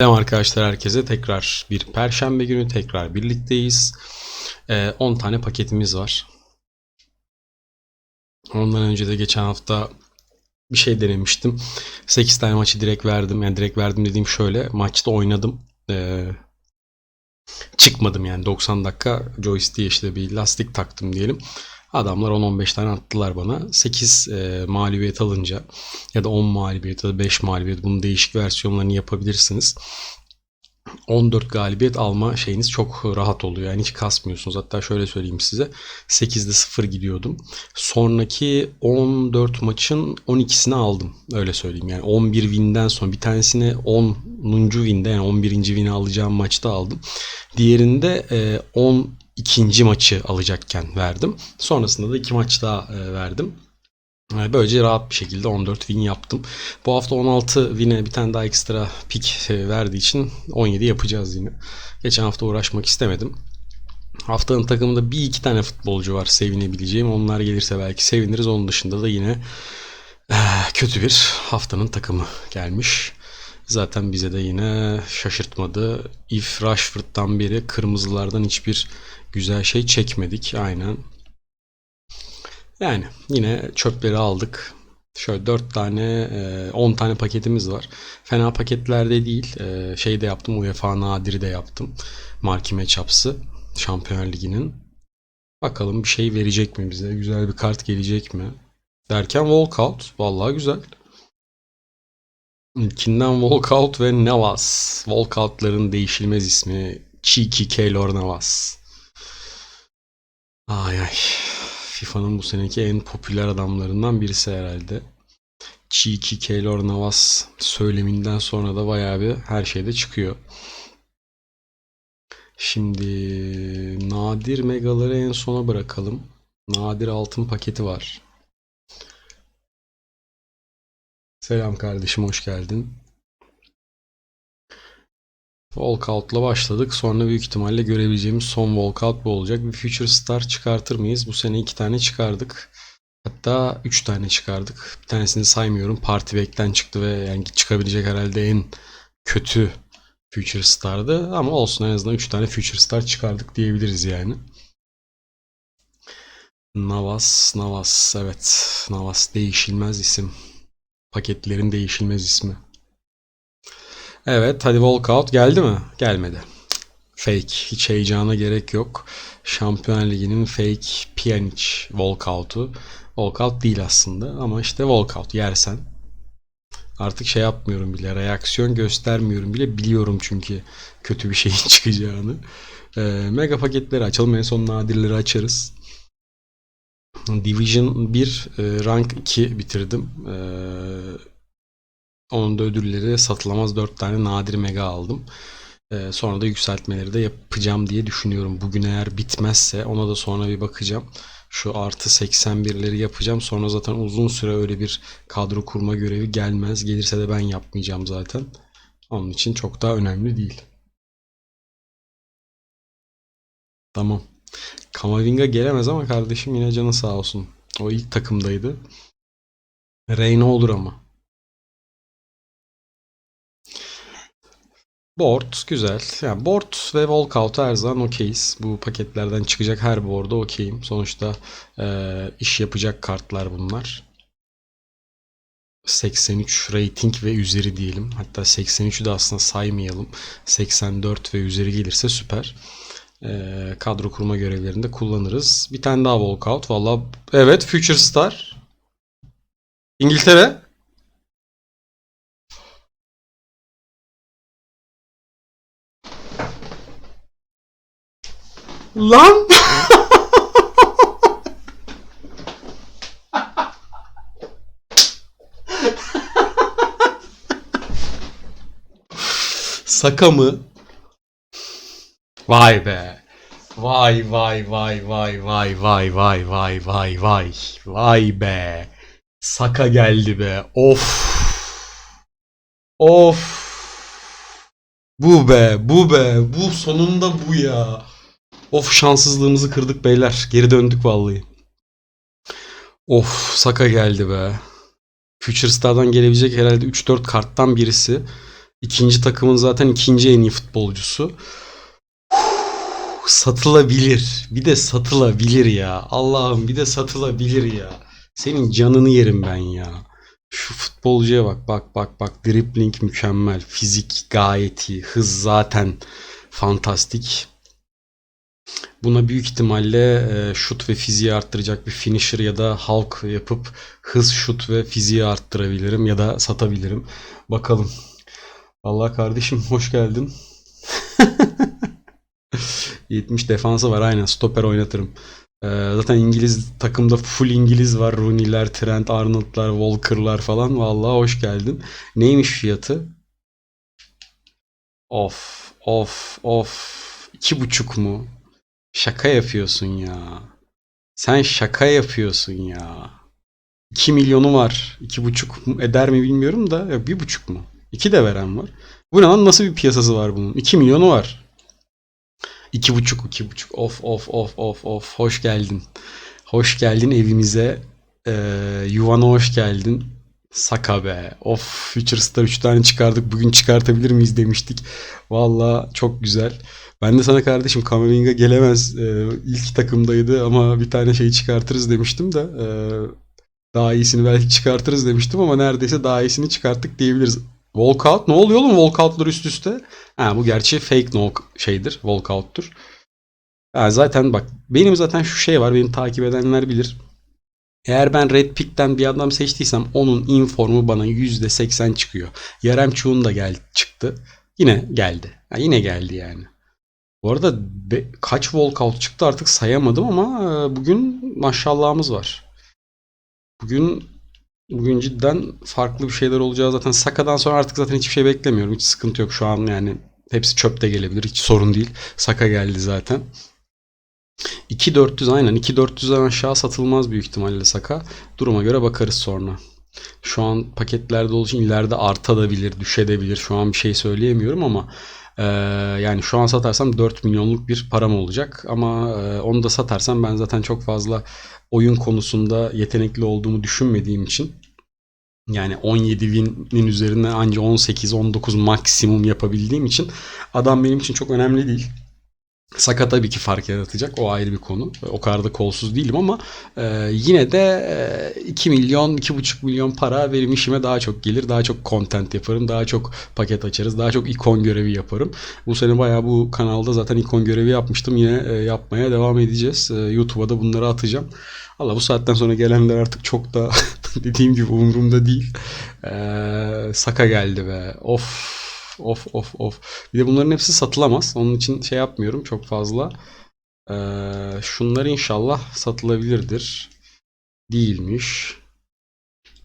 Selam arkadaşlar herkese tekrar bir perşembe günü tekrar birlikteyiz. Ee, 10 tane paketimiz var. Ondan önce de geçen hafta bir şey denemiştim. 8 tane maçı direkt verdim. Yani direkt verdim dediğim şöyle. Maçta oynadım. Ee, çıkmadım yani 90 dakika joystick'e işte bir lastik taktım diyelim. Adamlar 10-15 tane attılar bana. 8 e, mağlubiyet alınca ya da 10 mağlubiyet ya da 5 mağlubiyet bunun değişik versiyonlarını yapabilirsiniz. 14 galibiyet alma şeyiniz çok rahat oluyor. Yani hiç kasmıyorsunuz. Hatta şöyle söyleyeyim size. 8'de 0 gidiyordum. Sonraki 14 maçın 12'sini aldım. Öyle söyleyeyim. Yani 11 win'den sonra bir tanesini 10. win'de yani 11. win'i alacağım maçta aldım. Diğerinde e, 10 ikinci maçı alacakken verdim. Sonrasında da iki maç daha e, verdim. E, böylece rahat bir şekilde 14 win yaptım. Bu hafta 16 win'e bir tane daha ekstra pick e, verdiği için 17 yapacağız yine. Geçen hafta uğraşmak istemedim. Haftanın takımında bir iki tane futbolcu var sevinebileceğim. Onlar gelirse belki seviniriz. Onun dışında da yine kötü bir haftanın takımı gelmiş. Zaten bize de yine şaşırtmadı. If Rashford'dan beri kırmızılardan hiçbir güzel şey çekmedik. Aynen. Yani yine çöpleri aldık. Şöyle 4 tane, e, 10 tane paketimiz var. Fena paketlerde değil. E, Şey de yaptım, UEFA Nadir'i de yaptım. Marki Matchups'ı Şampiyonlar Ligi'nin. Bakalım bir şey verecek mi bize? Güzel bir kart gelecek mi? Derken Walkout. Vallahi güzel. İlkinden Walkout ve Navas. Walkout'ların değişilmez ismi Cheeky Keylor Navas. Ay ay. FIFA'nın bu seneki en popüler adamlarından birisi herhalde. Cheeky Keylor Navas söyleminden sonra da bayağı bir her şeyde çıkıyor. Şimdi nadir megaları en sona bırakalım. Nadir altın paketi var. Selam kardeşim hoş geldin. Walkout'la başladık. Sonra büyük ihtimalle görebileceğimiz son walkout bu olacak. Bir Future Star çıkartır mıyız? Bu sene iki tane çıkardık. Hatta üç tane çıkardık. Bir tanesini saymıyorum. Party Back'ten çıktı ve yani çıkabilecek herhalde en kötü Future Star'dı. Ama olsun en azından üç tane Future Star çıkardık diyebiliriz yani. Navas, Navas. Evet. Navas değişilmez isim. Paketlerin değişilmez ismi. Evet hadi walkout geldi mi? Gelmedi. Fake. Hiç heyecana gerek yok. Şampiyon Ligi'nin fake Pjanic walkout'u. Walkout değil aslında ama işte walkout yersen. Artık şey yapmıyorum bile. Reaksiyon göstermiyorum bile. Biliyorum çünkü kötü bir şeyin çıkacağını. Ee, mega paketleri açalım. En son nadirleri açarız. Division 1 e, rank 2 bitirdim. Ee, onun da ödülleri satılamaz 4 tane nadir mega aldım. Ee, sonra da yükseltmeleri de yapacağım diye düşünüyorum. Bugün eğer bitmezse ona da sonra bir bakacağım. Şu artı 81'leri yapacağım. Sonra zaten uzun süre öyle bir kadro kurma görevi gelmez. Gelirse de ben yapmayacağım zaten. Onun için çok daha önemli değil. Tamam. Kamavinga gelemez ama kardeşim yine canı sağ olsun. O ilk takımdaydı. Reyna olur ama. Board güzel. Yani board ve walkout her zaman okeyiz. Bu paketlerden çıkacak her board'a okeyim. Sonuçta eee, iş yapacak kartlar bunlar. 83 rating ve üzeri diyelim. Hatta 83'ü de aslında saymayalım. 84 ve üzeri gelirse süper. Eee, kadro kurma görevlerinde kullanırız. Bir tane daha walkout. Valla evet Future Star. İngiltere. Lan! Saka mı? Vay be. Vay vay vay vay vay vay vay vay vay vay. Vay be. Saka geldi be. Of. Of. Bu be, bu be, bu sonunda bu ya. Of şanssızlığımızı kırdık beyler. Geri döndük vallahi. Of Saka geldi be. Future Star'dan gelebilecek herhalde 3-4 karttan birisi. İkinci takımın zaten ikinci en iyi futbolcusu. Satılabilir. Bir de satılabilir ya. Allah'ım bir de satılabilir ya. Senin canını yerim ben ya. Şu futbolcuya bak bak bak bak dribbling mükemmel. Fizik gayet iyi. Hız zaten fantastik. Buna büyük ihtimalle e, şut ve fiziği arttıracak bir finisher ya da halk yapıp hız, şut ve fiziği arttırabilirim ya da satabilirim. Bakalım. Allah kardeşim hoş geldin. 70 defansı var aynen stoper oynatırım. Ee, zaten İngiliz takımda full İngiliz var. Rooney'ler, Trent, Arnold'lar, Walker'lar falan. Vallahi hoş geldin. Neymiş fiyatı? Of, of, of. İki buçuk mu? Şaka yapıyorsun ya. Sen şaka yapıyorsun ya. 2 milyonu var. İki buçuk mu eder mi bilmiyorum da. Yok, bir buçuk mu? İki de veren var. Bu ne lan nasıl bir piyasası var bunun? 2 milyonu var. İki buçuk, iki buçuk. Of of of of of. Hoş geldin. Hoş geldin evimize. Ee, yuvana hoş geldin. Saka be. Of Future's'ta 3 tane çıkardık. Bugün çıkartabilir miyiz demiştik. Valla çok güzel. Ben de sana kardeşim Kamavinga gelemez. Ee, ilk takımdaydı ama bir tane şey çıkartırız demiştim de. ee, daha iyisini belki çıkartırız demiştim ama neredeyse daha iyisini çıkarttık diyebiliriz. Walkout ne oluyor oğlum walkoutlar üst üste? Ha bu gerçi fake no şeydir. Walkout'tur. Ha, zaten bak benim zaten şu şey var. Beni takip edenler bilir. Eğer ben Red Pick'ten bir adam seçtiysem onun informu bana %80 çıkıyor. Yaremçuğ'un da gel çıktı. Yine geldi. Ha, yine geldi yani. Bu arada be- kaç walkout çıktı artık sayamadım ama e, bugün maşallahımız var. Bugün bugün cidden farklı bir şeyler olacağı zaten Saka'dan sonra artık zaten hiçbir şey beklemiyorum. Hiç sıkıntı yok şu an yani hepsi çöp de gelebilir. Hiç sorun değil. Saka geldi zaten. 2400 aynen 2400'den aşağı satılmaz büyük ihtimalle Saka. Duruma göre bakarız sonra. Şu an paketlerde olduğu için ileride artabilir, düşebilir. Şu an bir şey söyleyemiyorum ama yani şu an satarsam 4 milyonluk bir param olacak. Ama onu da satarsam ben zaten çok fazla oyun konusunda yetenekli olduğumu düşünmediğim için yani 17 binin üzerine anca 18-19 maksimum yapabildiğim için adam benim için çok önemli değil. Saka tabii ki fark yaratacak. O ayrı bir konu. O kadar da kolsuz değilim ama e, yine de e, 2 milyon, 2,5 milyon para benim işime daha çok gelir. Daha çok content yaparım. Daha çok paket açarız. Daha çok ikon görevi yaparım. Bu sene bayağı bu kanalda zaten ikon görevi yapmıştım. Yine e, yapmaya devam edeceğiz. E, YouTube'a da bunları atacağım. Allah bu saatten sonra gelenler artık çok da dediğim gibi umurumda değil. E, Saka geldi be. Of. Of of of. Bir de bunların hepsi satılamaz. Onun için şey yapmıyorum çok fazla. Ee, şunlar inşallah satılabilirdir. Değilmiş.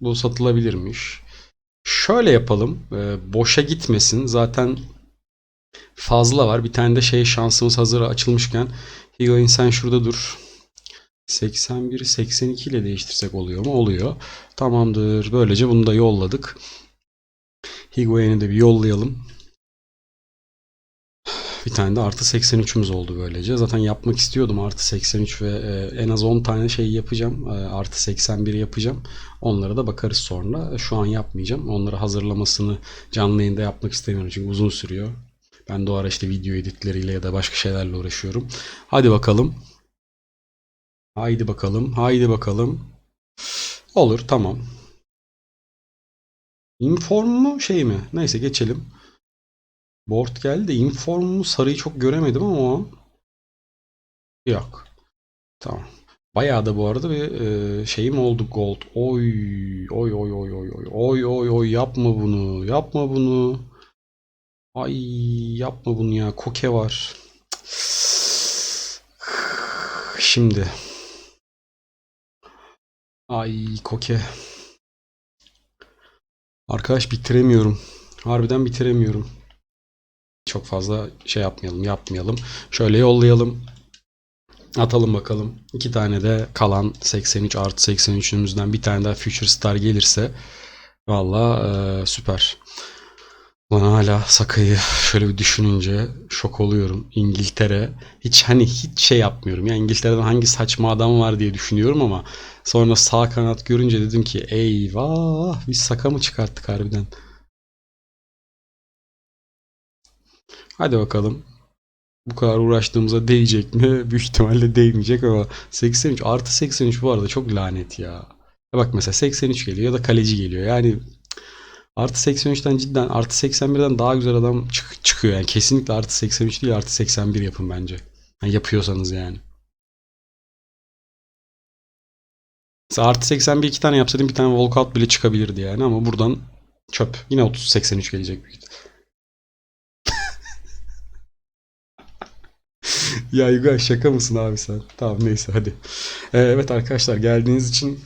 Bu satılabilirmiş. Şöyle yapalım. Ee, boşa gitmesin. Zaten fazla var. Bir tane de şey şansımız hazır açılmışken. Higuain sen şurada dur. 81'i 82 ile değiştirsek oluyor mu? Oluyor. Tamamdır. Böylece bunu da yolladık. Higuain'i de bir yollayalım. Bir tane de artı 83'ümüz oldu böylece. Zaten yapmak istiyordum artı 83 ve e, en az 10 tane şey yapacağım. E, artı 81 yapacağım. Onlara da bakarız sonra. Şu an yapmayacağım. Onları hazırlamasını canlı yayında yapmak istemiyorum çünkü uzun sürüyor. Ben de o ara işte video editleriyle ya da başka şeylerle uğraşıyorum. Hadi bakalım. Haydi bakalım. Haydi bakalım. Olur tamam. Inform mu şey mi? Neyse geçelim. Board geldi de inform mu sarıyı çok göremedim ama. Yok. Tamam. Bayağı da bu arada bir e, şeyim oldu gold. Oy oy oy oy oy oy oy oy oy yapma bunu. Yapma bunu. Ay yapma bunu ya. Koke var. Şimdi. Ay koke. Arkadaş bitiremiyorum. Harbiden bitiremiyorum. Çok fazla şey yapmayalım, yapmayalım. Şöyle yollayalım. Atalım bakalım. İki tane de kalan 83 artı 83'ümüzden bir tane daha Future Star gelirse valla e, süper. Lan hala Saka'yı şöyle bir düşününce şok oluyorum. İngiltere hiç hani hiç şey yapmıyorum. Ya İngiltere'den hangi saçma adam var diye düşünüyorum ama sonra sağ kanat görünce dedim ki eyvah biz Saka mı çıkarttık harbiden? Hadi bakalım. Bu kadar uğraştığımıza değecek mi? Büyük ihtimalle değmeyecek ama 83 artı 83 bu arada çok lanet ya. Ya Bak mesela 83 geliyor ya da kaleci geliyor. Yani artı 83'ten cidden artı 81'den daha güzel adam çık- çıkıyor. Yani kesinlikle artı 83 değil artı 81 yapın bence. Yani yapıyorsanız yani. Mesela artı 81 iki tane yapsaydım bir tane walkout bile çıkabilirdi yani ama buradan çöp. Yine 30 83 gelecek büyük. Ya Yuga şaka mısın abi sen? Tamam neyse hadi. Ee, evet arkadaşlar geldiğiniz için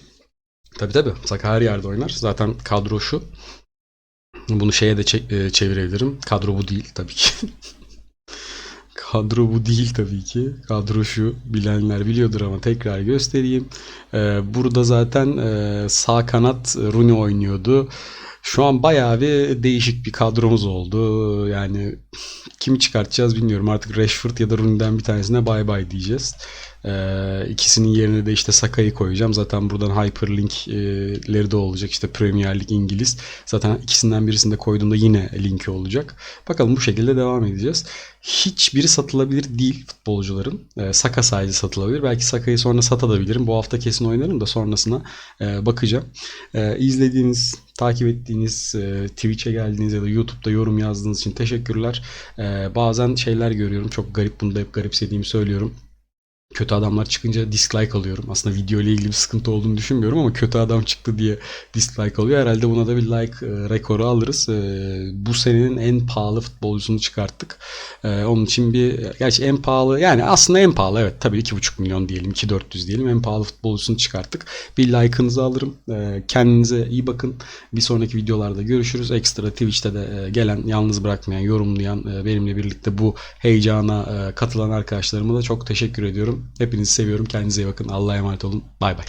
tabii tabii Saka her yerde oynar. Zaten kadro şu. Bunu şeye de e, çevirebilirim. Kadro bu değil tabii ki. Kadro bu değil tabii ki. Kadro şu. Bilenler biliyordur ama tekrar göstereyim. Ee, burada zaten e, sağ kanat Rooney oynuyordu. Şu an bayağı bir değişik bir kadromuz oldu. Yani kimi çıkartacağız bilmiyorum. Artık Rashford ya da Rooney'den bir tanesine bay bay diyeceğiz. Ee, ikisinin yerine de işte Saka'yı koyacağım. Zaten buradan hyperlinkleri de olacak. İşte Premier Lig İngiliz. Zaten ikisinden birisini de koyduğumda yine linki olacak. Bakalım bu şekilde devam edeceğiz. Hiçbiri satılabilir değil futbolcuların. Ee, Saka sadece satılabilir. Belki Saka'yı sonra satabilirim. Bu hafta kesin oynarım da sonrasına e, bakacağım. Ee, izlediğiniz, takip ettiğiniz, e, Twitch'e geldiğiniz ya da YouTube'da yorum yazdığınız için teşekkürler. Ee, bazen şeyler görüyorum. Çok garip bunu da hep garipsediğimi söylüyorum. Kötü adamlar çıkınca dislike alıyorum. Aslında video ile ilgili bir sıkıntı olduğunu düşünmüyorum ama kötü adam çıktı diye dislike alıyor. Herhalde buna da bir like e, rekoru alırız. E, bu senenin en pahalı futbolcusunu çıkarttık. E, onun için bir gerçi en pahalı yani aslında en pahalı evet tabii 2,5 milyon diyelim 2,400 diyelim en pahalı futbolcusunu çıkarttık. Bir like'ınızı alırım. E, kendinize iyi bakın. Bir sonraki videolarda görüşürüz. Ekstra Twitch'te de e, gelen yalnız bırakmayan yorumlayan e, benimle birlikte bu heyecana e, katılan arkadaşlarıma da çok teşekkür ediyorum. Hepinizi seviyorum. Kendinize iyi bakın. Allah'a emanet olun. Bay bay.